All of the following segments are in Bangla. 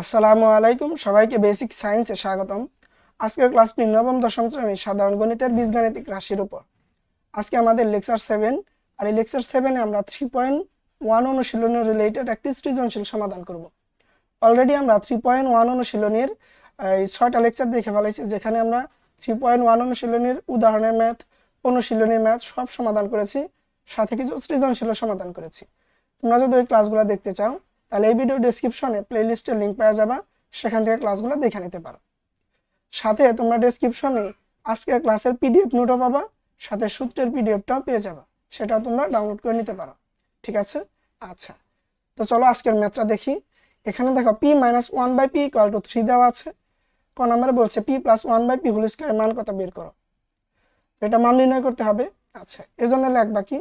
আসসালামু আলাইকুম, সবাইকে বেসিক সায়েন্সে স্বাগতম। আজকের ক্লাসটি নবম, দশম শ্রেণির সাধারণ গণিতের বীজগাণিতিক রাশির উপর। আজকে আমাদের লেকচার সেভেন, আর এই লেকচার সেভেনে আমরা থ্রি পয়েন্ট ওয়ান অনুশীলনের রিলেটেড একটি সৃজনশীল সমাধান করব। অলরেডি আমরা থ্রি পয়েন্ট ওয়ান অনুশীলনের, এই ছয়টা লেকচার দেখে ফেলাইছি যেখানে আমরা থ্রি পয়েন্ট ওয়ান অনুশীলনের উদাহরণের ম্যাথ অনুশীলনের ম্যাথ সব সমাধান করেছি, সাথে কিছু সৃজনশীল সমাধান করেছি। তোমরা যদি ওই ক্লাসগুলো দেখতে চাও তাহলে এই ভিডিও ডেসক্রিপশনে প্লেলিস্টের লিঙ্ক পাওয়া যাবে, সেখান থেকে ক্লাসগুলো দেখে নিতে পারো। সাথে তোমরা ডেসক্রিপশনে আজকের ক্লাসের পিডিএফ নোটও পাবা, সাথে সূত্রের পিডিএফটাও পেয়ে যাবা, সেটাও তোমরা ডাউনলোড করে নিতে পারো, ঠিক আছে? আচ্ছা তো চলো আজকের ম্যাথটা দেখি। এখানে দেখো P minus one by P equal to three দেওয়া আছে। ক নাম্বারে বলছে P plus one by P whole স্কোয়ারের মান কত বের করো? এটা মান নির্ণয় করতে হবে। আচ্ছা এজন্য জন্য লেখবা কি?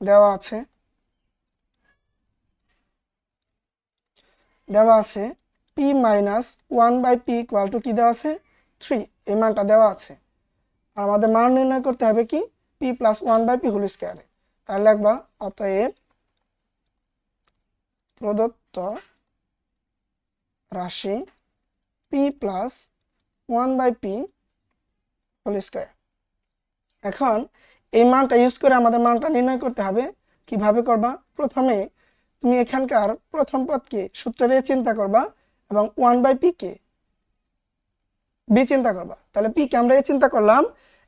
দেওয়া আছে দেওয়া আছে P minus one by P equal to কী দেওয়া আছে? থ্রি এই মানটা দেওয়া আছে। আর আমাদের মান নির্ণয় করতে হবে কি? P plus one by P whole স্কোয়ারে তাহলে লিখবা, অতএব প্রদত্ত রাশি P plus one by P whole square এখন এই মানটা ইউজ করে আমাদের মানটা নির্ণয় করতে হবে। কীভাবে করবা? প্রথমে তুমি এখানকার প্রথম পদকে সূত্রে চিন্তা করবা এবং ওয়ান বাই পি কে বি চিন্তা করবা। তাহলে পি কে আমরা এ চিন্তা করলাম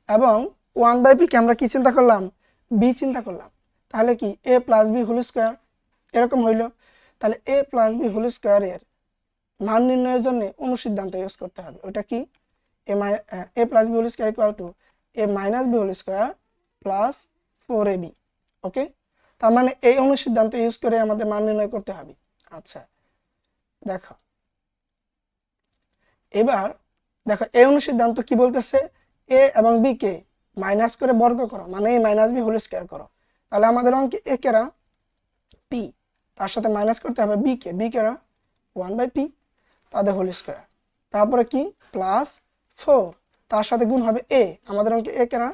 এবং ওয়ান বাই পি কে আমরা কি চিন্তা করলাম? বি চিন্তা করলাম। তাহলে কি A plus B whole square এরকম হইল। তাহলে এ প্লাস বি হোল স্কোয়ারের মান নির্ণয়ের জন্য অনুসিদ্ধান্ত ইউজ করতে হবে। ওটা কি? A my A plus B whole square equal to A minus B whole square plus four A B okay তার মানে এই অনুসিদ্ধান্ত ইউজ করে আমাদের মান নির্ণয় করতে হবে। আচ্ছা দেখো। এবার দেখো, এই অনুসিদ্ধান্ত কি বলতেছে? এ এবং বি কে মাইনাস করে বর্গ করো মানে এই মাইনাস বি হোল স্কোয়ার করো। তাহলে আমাদের অঙ্কে এ কেরা পি তার সাথে মাইনাস করতে হবে বি কে। বি কেরা ওয়ান বাই পি তাদের হোল স্কোয়ার তারপরে কি? প্লাস ফোর তার সাথে গুণ হবে এ আমাদের অঙ্কে এ কেরা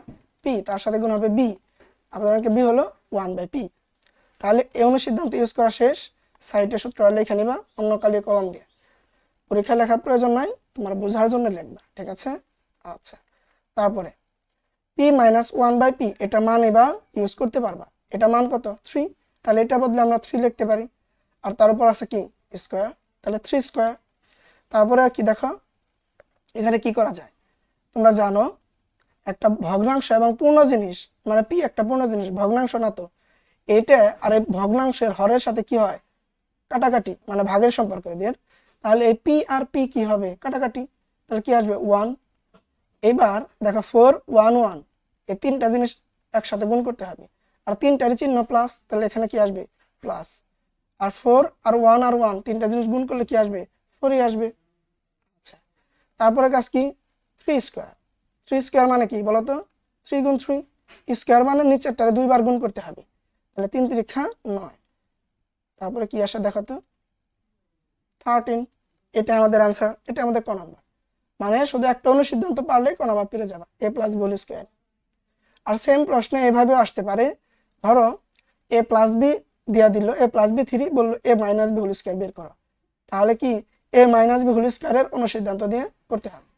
পি তার সাথে গুণ হবে বি আমাদের অঙ্কে বি হলো ওয়ান বাই পি তাহলে এই অনুসিদ্ধান্ত ইউজ করা শেষ। সাইটে সূত্র লেখা নিবা, অন্য কালিয়ে কলম দিয়ে। পরীক্ষায় লেখার প্রয়োজন নাই, তোমার বোঝার জন্য লিখবা, ঠিক আছে? আচ্ছা তারপরে P minus one by P এটা মান এবার ইউজ করতে পারবা। এটা মান কত? থ্রি তাহলে এটা বদলে আমরা থ্রি লিখতে পারি। আর তার উপর আছে কি? স্কোয়ার তাহলে থ্রি স্কোয়ার তারপরে কি দেখো? এখানে কি করা যায়? তোমরা জানো, একটা ভগ্নাংশ এবং পূর্ণ জিনিস মানে পি একটা পূর্ণ জিনিস, ভগ্নাংশ না তো। এটা আর এই ভগ্নাংশের হরের সাথে কি হয়? কাটাকাটি মানে ভাগের সম্পর্ক এদের। তাহলে এই পি আর পি কি হবে? কাটাকাটি। তাহলে কি আসবে? ওয়ান এবার দেখো ফোর ওয়ান ওয়ান এই তিনটা জিনিস একসাথে গুণ করতে হবে। আর তিনটারই চিহ্ন প্লাস তাহলে এখানে কি আসবে? প্লাস আর ফোর আর ওয়ান আর ওয়ান তিনটা জিনিস গুণ করলে কি আসবে? ফোরই আসবে। আচ্ছা। তারপরে কাজ কি? থ্রি স্কোয়ার থ্রি স্কোয়ার মানে কি বলতো? থ্রি গুণ থ্রি স্কোয়ার মানে নিচেরটারে দুইবার গুণ করতে হবে। তাহলে তিন তিরিক্ষা নয়। তারপরে কি আসে দেখো তো? থার্টিন এটা আমাদের আনসার এটা আমাদের ক নাম্বার মানে শুধু একটা অনুসিদ্ধান্ত পারলে ক নাম্বার পেরে যাবা এ প্লাস বি স্কোয়ার আর সেম প্রশ্নে এভাবেও আসতে পারে, ধরো এ প্লাস বি দিয়া দিল এ প্লাস বি থ্রি বলল A minus B whole square বের করো। তাহলে কি এ মাইনাস বি হোল স্কোয়ারের অনুসিদ্ধান্ত দিয়ে করতে হবে?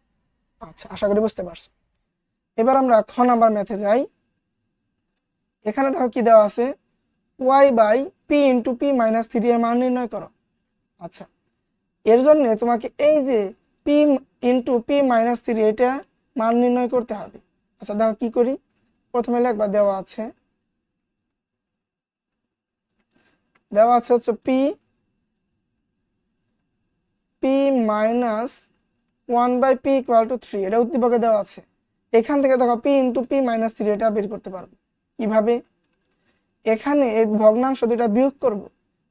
আচ্ছা আশা করি বুঝতে পারছ। এবার আমরা খ নাম্বার ম্যাথে যাই। এখানে দেখো কি দেওয়া আছে? Y by P into P minus three এর মান নির্ণয় করো। আচ্ছা এর জন্য তোমাকে এই যে P into P minus three এটা মান নির্ণয় করতে হবে। আচ্ছা দেখো কি করি? প্রথমে লেখবা দেওয়া আছে দেওয়া আছে হচ্ছে P P minus one by P equal to three এটা উদ্দীপকে দেওয়া আছে। এখান থেকে দেখো P into P minus three এটা বের করতে পারবে। কীভাবে? এখানে ভগ্নাংশ দুটা বিয়োগ করব,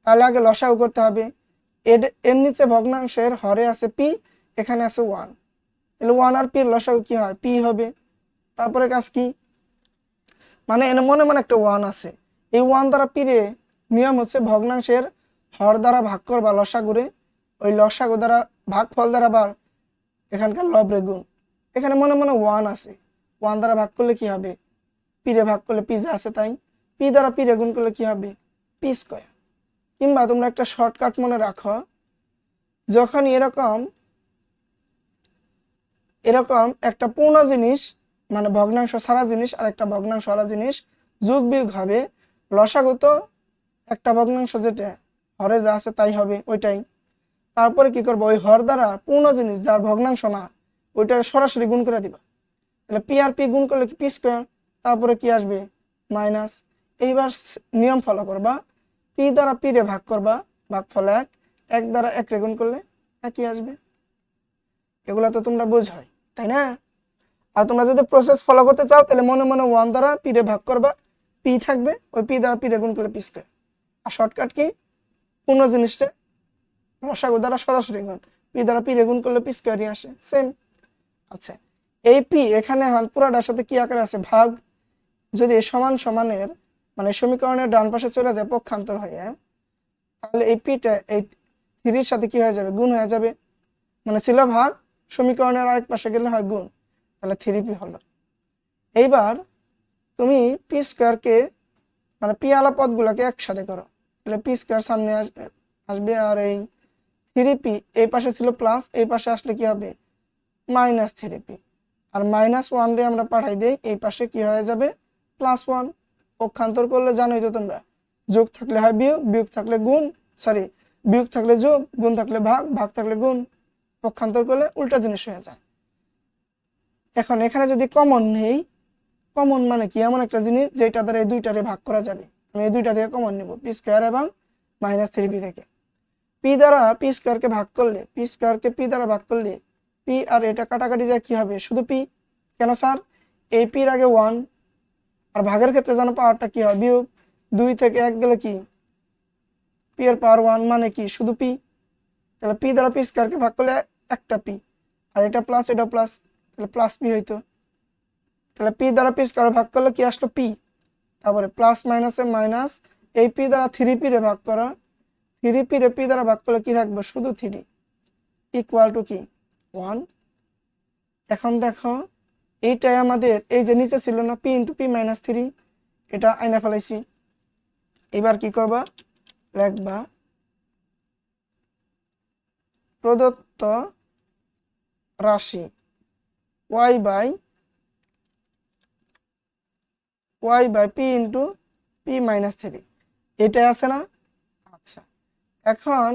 তাহলে আগে লসাগু করতে হবে। এর নিচে ভগ্নাংশের হরে আছে পি, এখানে আছে ওয়ান। তাহলে ওয়ান আর পির লসাগু কি হয়? পি হবে। তারপরে কাজ কি? মানে এনে মনে মনে একটা ওয়ান আছে। এই ওয়ান দ্বারা পিরে নিয়ম হচ্ছে ভগ্নাংশের হর দ্বারা ভাগ করবা লসাগুরে, ওই লসাগু দ্বারা ভাগ ফল দ্বারা আবার এখানকার লবরে গুণ। এখানে মনে মনে ওয়ান আছে। ওয়ান দ্বারা ভাগ করলে কি হবে? পিরে ভাগ করলে পিজা আছে তাই। পি দ্বারা পি গুণ করলে কি হবে? পি স্কোয়ার কিংবা তোমরা একটা শর্টকাট মনে রাখো, যখন এরকম এরকম একটা পূর্ণ জিনিস মানে ভগ্নাংশ সারা জিনিস আর একটা ভগ্নাংশ ছাড়া জিনিস যোগ বিয়োগ হবে, লসাগত একটা ভগ্নাংশ যেটা, হরে যা আছে তাই হবে, ওইটাই। তারপরে কি করব? ওই হর দ্বারা পূর্ণ জিনিস, যার ভগ্নাংশ না, ওইটা সরাসরি গুণ করে দিবা। তাহলে পি আর পি গুণ করলে কি পি স্কোয়ার তারপরে কি আসবে? মাইনাস এইবার নিয়ম ফলো করবা। পি দ্বারা পি রে ভাগ করবা। ভাগ ফল এক এক দ্বারা এক রে গুণ করলে একই আসবে। এগুলো তো তোমরা বোঝাই, তাই না? আর তোমরা যদি প্রসেস ফলো করতে চাও, তাহলে মনে মনে ওয়ান দ্বারা পি রে ভাগ করবা। পি থাকবে, ওই পি দ্বারা পি রে গুণ করলে পি স্কোয়ার আর শর্টকাট কি? পূর্ণ জিনিসটা মশাগু দ্বারা সরাসরি গুণ। পি দ্বারা পি রে গুণ করলে পি স্কোয়ারই আসে। সেম আচ্ছা এই পি এখানে এখন পুরাটার সাথে কি আকারে আছে? ভাগ। যদি সমান সমানের মানে সমীকরণের ডান পাশে চলে যায় পক্ষান্তর হয়ে তাহলে এই পিটা এই থ্রির সাথে কি হয়ে যাবে? গুণ হয়ে যাবে। মানে ছিল ভাগ, সমীকরণের আরেক পাশে গেলে হয় গুণ। তাহলে থ্রি পি হলো। এইবার তুমি পি স্কোয়ারকে মানে পি আলা পদগুলোকে একসাথে করো। তাহলে পি স্কোয়ার সামনে আস- আসবে আর এই থ্রি পি এই পাশে ছিল প্লাস এই পাশে আসলে কি হবে? মাইনাস থ্রি পি আর মাইনাস ওয়ান রে আমরা পাঠাই দিই, এই পাশে কি হয়ে যাবে? প্লাস ওয়ান পক্ষান্তর করলে জানোই তো তোমরা। যোগ থাকলে হয় বিয়োগ বিয়োগ থাকলে গুণ সরি বিয়োগ থাকলে যোগ, গুণ থাকলে ভাগ ভাগ থাকলে গুণ পক্ষান্তর করলে উল্টা জিনিস হয়ে যায়। এখন এখানে যদি কমন নেই কমন মানে কি? এমন একটা জিনিস যেটা দ্বারা এই দুইটারে ভাগ করা যাবে। আমি এই দুইটা থেকে কমন নিব পি স্কোয়ার এবং মাইনাস থ্রি পি থেকে। পি দ্বারা পি স্কোয়ারকে ভাগ করলে পি স্কোয়ারকে পি দ্বারা ভাগ করলে পি আর এটা কাটাকাটি যায় কি হবে? শুধু পি কেন স্যার এই পির আগে ওয়ান আর ভাগের ক্ষেত্রে জানো পাওয়ারটা কি হয়? বিয়োগ দুই থেকে এক গেলে কি? পি এর পাওয়ার ওয়ান মানে কি? শুধু পি তাহলে পি দ্বারা পি স্কোয়ারকে ভাগ করলে একটা পি আর এটা প্লাস এটা প্লাস তাহলে প্লাস পি হইতো। তাহলে পি দ্বারা পি স্কোয়ার ভাগ করলে কি আসলো? পি তারপরে প্লাস মাইনাসে মাইনাস এই পি দ্বারা থ্রি পি রে ভাগ করা। থ্রি পি রে পি দ্বারা ভাগ করলে কি থাকবে? শুধু থ্রি ইকুয়াল টু কি? ওয়ান এখন দেখো এইটাই আমাদের, এই যে নিচে ছিল না P into P minus three এটা আইনা ফেলাইছি। এবার কি করবা? লিখবা, প্রদত্ত রাশি Y by Y by P into P minus three এটাই আছে না? আচ্ছা। এখন,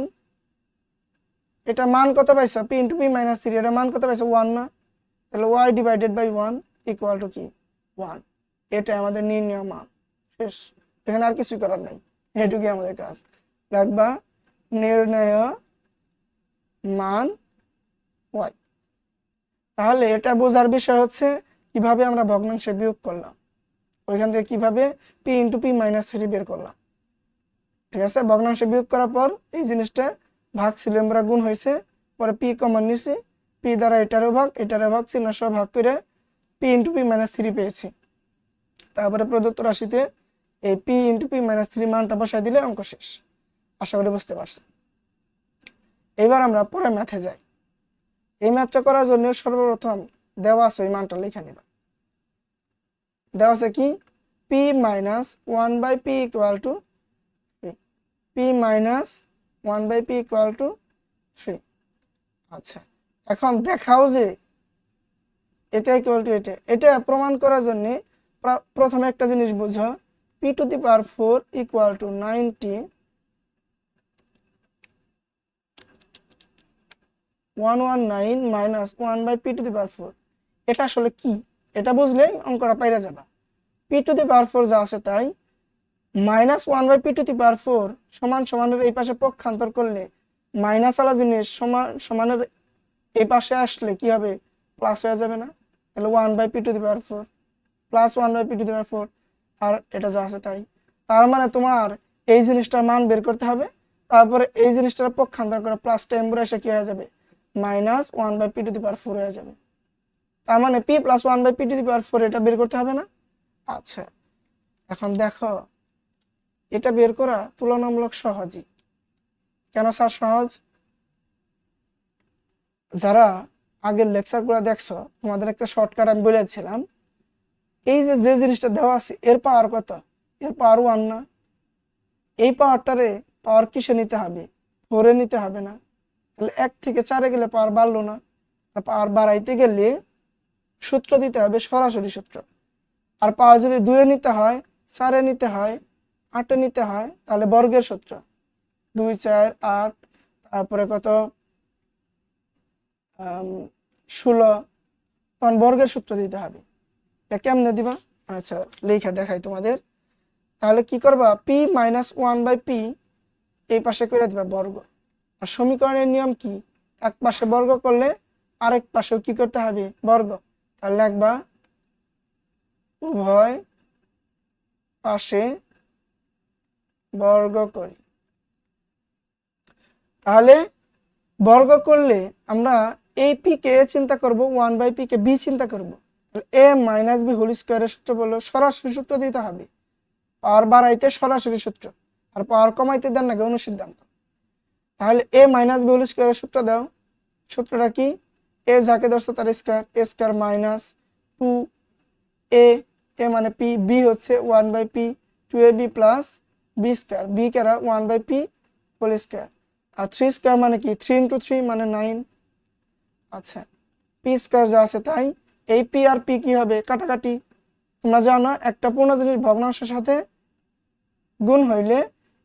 এটা মান কত পাইছো? P into P minus three এটা মান কত পাইছো? ওয়ান না? তাহলে Y divided by one equal to কি? ওয়ান এটা আমাদের নির্ণয় মান। শেষ। এখানে আর কিছুই করার নাই। এটুকুই আমাদের কাজ। রাখবা, নির্ণয় মান ওয়াই তাহলে এটা বোঝার বিষয় হচ্ছে কীভাবে আমরা ভগ্নাংশে বিয়োগ করলাম। ওইখান থেকে কীভাবে P into P minus three বের করলাম। ঠিক আছে? ভগ্নাংশে বিয়োগ করার পর এই জিনিসটা ভাগ ছিল আমরা গুণ হয়েছে। পরে পি কমন নিছি পি দ্বারা এটারও ভাগ এটারও ভাগ চিহ্ন সহ ভাগ করে P into P minus three পেয়েছি। তারপরে প্রদত্ত রাশিতে এই P into P minus three মানটা বসাই দিলে অঙ্ক শেষ। আশা করি বুঝতে পারছি এবার আমরা পরে ম্যাথে যাই। এই ম্যাথটা করার জন্য সর্বপ্রথম দেওয়া আছে ওই মানটা লিখে নিবা। দেওয়া আছে কি? P minus one by P equal to P minus one by P equal to three আচ্ছা। এখন দেখাও যে এটা ইকুয়াল টু এটা? এটা প্রমাণ করার জন্য প্রথমে একটা জিনিস বুঝো। P to the power four equal to ninety one one nine minus one by P to the power four এটা আসলে কি? এটা বুঝলে অঙ্কটা পাইরা যাবা। P to the power four যা আছে তাই minus one by P to the power four সমান সমানের এই পাশে পক্ষান্তর করলে মাইনাস আলা জিনিস সমান সমানের এই পাশে আসলে কি হবে? প্লাস হয়ে যাবে না? তাহলে one by P to the power four plus one by P to the power four আর এটা যা আছে তাই। তার মানে তোমার এই জিনিসটার মান বের করতে হবে। তারপরে এই জিনিসটার পক্ষান্তর করে প্লাস টেম্পোর এসে কি হয়ে যাবে? Minus one by P to the power four হয়ে যাবে। তার মানে P plus one by P to the power four এটা বের করতে হবে না? আচ্ছা। এখন দেখো, এটা বের করা তুলনামূলক সহজই। কেন স্যার সহজ? যারা আগের লেকচারগুলো দেখছ, তোমাদের একটা শর্টকাট আমি বলেছিলাম। এই যে যে জিনিসটা দেওয়া আছে, এর পাওয়ার কত? এর পাওয়ার ওয়ান না। এই পাওয়ারটারে পাওয়ার কিসে নিতে হবে? ফোরে নিতে হবে না। তাহলে এক থেকে চারে গেলে পাওয়ার বাড়লো না। আর পাওয়ার বাড়াইতে গেলে সূত্র দিতে হবে, সরাসরি সূত্র। আর পাওয়ার যদি দুয়ে নিতে হয়, চারে নিতে হয়, আটে নিতে হয়, তাহলে বর্গের সূত্র। দুই, চার, আট, তারপরে কত? ষোলো তখন বর্গের সূত্র দিতে হবে। এটা কেমনে দিবা? আচ্ছা লেখা দেখাই তোমাদের। তাহলে কি করবা? P minus one by P এই পাশে করে দিবা বর্গ। আর সমীকরণের নিয়ম কি? এক পাশে বর্গ করলে আরেক পাশেও কি করতে হবে? বর্গ। তাহলে লিখবা, উভয় পাশে বর্গ করি। তাহলে বর্গ করলে আমরা এই পি কে চিন্তা করব ওয়ান বাই পি কে বি চিন্তা করব। তাহলে এ মাইনাস বি হোল স্কোয়ারের সূত্র বলল, সরাসরি সূত্র দিতে হবে। পাওয়ার বাড়াইতে সরাসরি সূত্র। আর পাওয়ার কমাইতে দেন নাকি অনুসিদ্ধান্ত তাহলে এ মাইনাস বি হোল স্কোয়ারের সূত্র দাও। সূত্রটা কি? এ যাকে ধরছো তার square A square minus two A A মানে পি বি হচ্ছে one by P two A B plus B square B কেরা? One by P whole square R three square মানে কি? থ্রি ইন্টু থ্রি মানে নাইন আচ্ছা পি স্কোয়ার যা আছে তাই। এই পি আর পি কি হবে? কাটাকাটি। তোমরা জানো একটা পূর্ণ জিনিস ভগ্নাংশের সাথে গুণ হইলে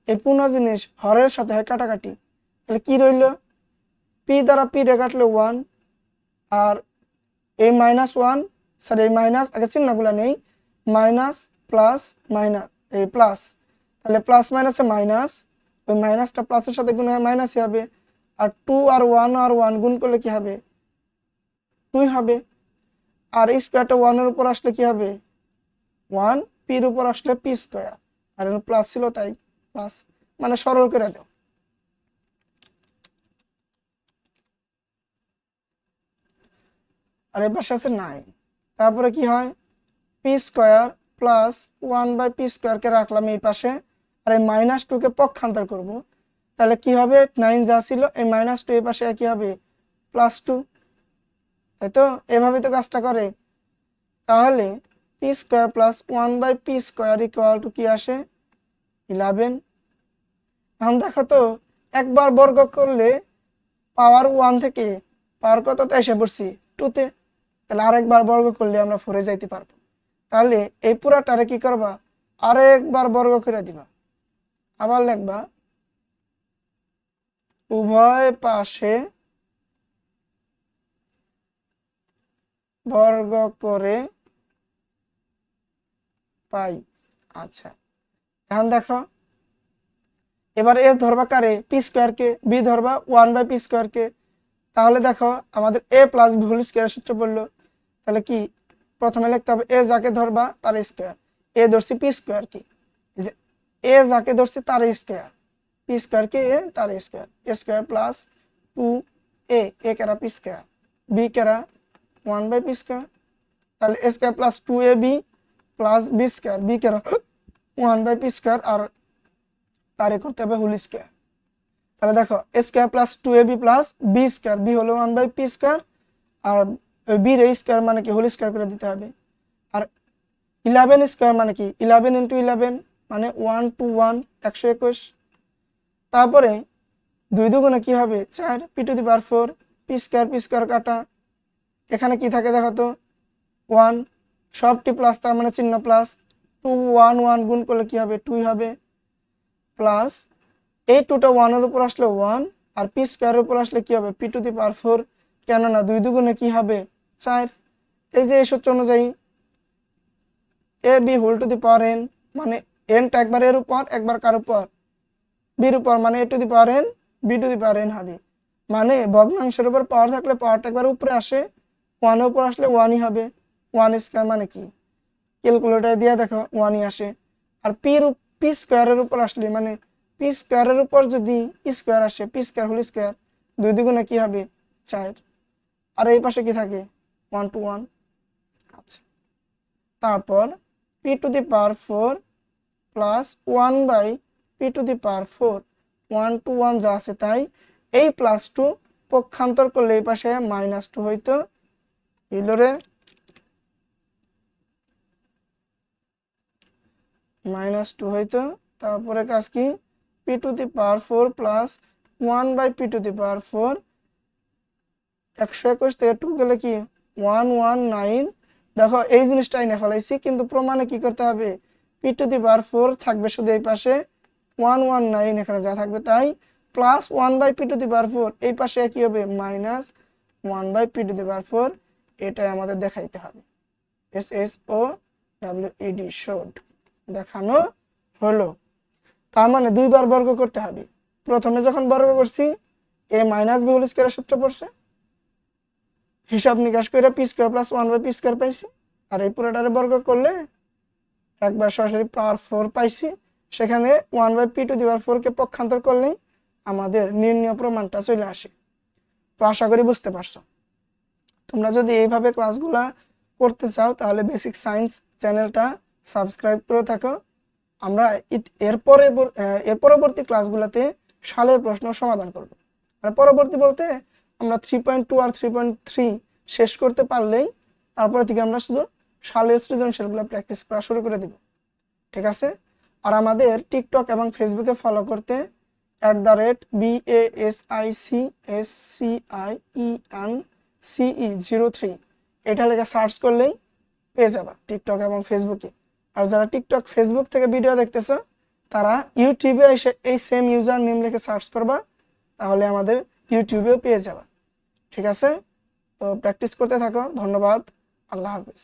এই পূর্ণ জিনিস হরের সাথে হয় কাটাকাটি। তাহলে কি রইল? পি দ্বারা পি রে কাটলে ওয়ান আর এই মাইনাস ওয়ান সরি এই মাইনাস আগে চিহ্নগুলো নেই মাইনাস প্লাস মাইনাস এই প্লাস তাহলে প্লাস মাইনাসে মাইনাস ওই মাইনাসটা প্লাসের সাথে গুণ হয় মাইনাসই হবে। আর টু আর ওয়ান আর ওয়ান গুণ করলে কি হবে? টুই হবে। আর স্কোয়ারটা ওয়ানের উপর আসলে কি হবে? ওয়ান পির উপর আসলে পি স্কোয়ার আর প্লাস ছিল তাই প্লাস মানে সরল করে দাও। আর পাশে আছে নাইন তারপরে কি হয়? P square plus one by P স্কোয়ারকে রাখলাম এই পাশে। আর এই মাইনাস টুকে পক্ষান্তর করব। তাহলে কি হবে? নাইন যা ছিল, এই মাইনাস টু এই পাশে কি হবে? প্লাস টু তাই তো এভাবে তো কাজটা করে। তাহলে P square plus one by P square equal to কি আসে? ইলেভেন এখন দেখো তো, একবার বর্গ করলে পাওয়ার ওয়ান থেকে পাওয়ার কততে এসে পড়ছি? টুতে তাহলে আরেকবার বর্গ করলে আমরা ফোরে যাইতে পারব। তাহলে এই পুরাটারে কি করবা? আরেকবার বর্গ করে দিবা। আবার লিখবা, উভয় পাশে বর্গ করে পাই। আচ্ছা এখন দেখো। এবার এ ধরবা কারে? পি স্কোয়ারকে বি ধরবা ওয়ান বাই পি স্কোয়ারকে তাহলে দেখো আমাদের A plus B whole square সূত্র পড়ল তাহলে কি? প্রথমে লিখতে হবে এ যাকে ধরবা তার স্কোয়ার। এ ধরছি পি স্কোয়ার কি। যে এ যাকে ধরছি তার স্কোয়ার। পি স্কোয়ার কে এ, তার square. Square plus two A. A কেরা পি স্কোয়ার। বি কেরা ওয়ান বাই পি স্কোয়ার তাহলে A square plus two A B plus B square B কেরা ওয়ান বাই পি স্কোয়ার আর তারে করতে হবে হোল স্কোয়ার তাহলে দেখো A square plus two A B plus B square B হলো ওয়ান বাই পি স্কোয়ার আর বি রে স্কোয়ার মানে কি? হোল স্কোয়ার করে দিতে হবে। আর ইলেভেন স্কোয়ার মানে কি? ইলেভেন ইন্টু ইলেভেন মানে ওয়ান টু ওয়ান একশো একুশ। তারপরে দুই দুগুণে কি হবে? চার P to the power four P square P square কাটা। এখানে কি থাকে দেখো তো? ওয়ান সবটি প্লাস তার মানে চিহ্ন প্লাস টু ওয়ান ওয়ান গুণ করলে কি হবে? টুই হবে। প্লাস এই টুটা ওয়ানের উপর আসলে ওয়ান আর পি স্কোয়ারের উপর আসলে কি হবে? P to the power four কেননা দুই দুগুণে কি হবে? চার। এই যে এই সূত্র অনুযায়ী A B whole to the power N মানে এনটা একবার এর উপর, একবার কার উপর? বির উপর মানে A to the power N B to the power N হবে। মানে ভগ্নাংশের উপর পাওয়ার থাকলে পাওয়ারটা একবার উপরে আসে ওয়ানের উপর আসলে ওয়ানই হবে। ওয়ান স্কোয়ার মানে কি? ক্যালকুলেটার দিয়ে দেখো ওয়ানই আসে। আর পির পি স্কোয়ারের উপর আসলে মানে পি স্কোয়ারের উপর যদি স্কোয়ার আসে পি স্কোয়ার হোল স্কোয়ার দুই দুগুণে কি হবে? চার। আর এই পাশে কি থাকে? ওয়ান টু ওয়ান আচ্ছা। তারপর P to the power four plus one by P to the power four one two one যা আছে তাই, এই প্লাস টু পক্ষান্তর করলে এই পাশে মাইনাস টু হইতো। ইলোরে মাইনাস টু হইতো তারপরে কাজ কি? P to the power four plus one by P to the power four একশো একুশ থেকে টু গেলে কি? ওয়ান ওয়ান নাইন দেখো, এই জিনিসটা এনে ফেলাইছি, কিন্তু প্রমাণে কি করতে হবে? P to the power four থাকবে শুধু এই পাশে। ওয়ান ওয়ান নাইন এখানে যা থাকবে তাই। Plus one by P to the power four এই পাশে কি হবে? Minus one by P to the power four এটাই আমাদের দেখাইতে হবে। S S O W E D showed দেখানো হলো। তার মানে দুইবার বর্গ করতে হবে। প্রথমে যখন বর্গ করছি এ মাইনাস বি হোল স্কোয়ারের সূত্র পড়ছে। হিসাব নিকাশ করে P square plus one by P square পাইছি। আর এই পুরোটারে বর্গ করলে একবার সরাসরি পাওয়ার ফোর পাইছি। সেখানে one by P to the power ফোরকে পক্ষান্তর করলেই আমাদের নির্ণয় প্রমাণটা চলে আসে। তো আশা করি বুঝতে পারছ। তোমরা যদি এইভাবে ক্লাসগুলা করতে চাও, তাহলে বেসিক সায়েন্স চ্যানেলটা সাবস্ক্রাইব করে থাকো। আমরা ইত- এর পরে এর পরবর্তী ক্লাসগুলোতে সালের প্রশ্ন সমাধান করব। মানে পরবর্তী বলতে আমরা থ্রি পয়েন্ট টু আর থ্রি পয়েন্ট থ্রি শেষ করতে পারলেই তারপরে থেকে আমরা শুধু সালের সৃজনশীলগুলো প্র্যাকটিস করা শুরু করে দিব। ঠিক আছে? আর আমাদের টিকটক এবং ফেসবুকে ফলো করতে at the rate B A S I C S C I E C E zero three এটা লেখা সার্চ করলেই পেয়ে যাবা টিকটক এবং ফেসবুকে আর যারা টিকটক ফেসবুক থেকে ভিডিও দেখতেছো, তারা ইউটিউবে এসে এই সেম ইউজার নেম লিখে সার্চ করবা, তাহলে আমাদের ইউটিউবেও পেয়ে যাবা। ঠিক আছে? তো প্র্যাকটিস করতে থাকো। ধন্যবাদ। আল্লাহ হাফিজ।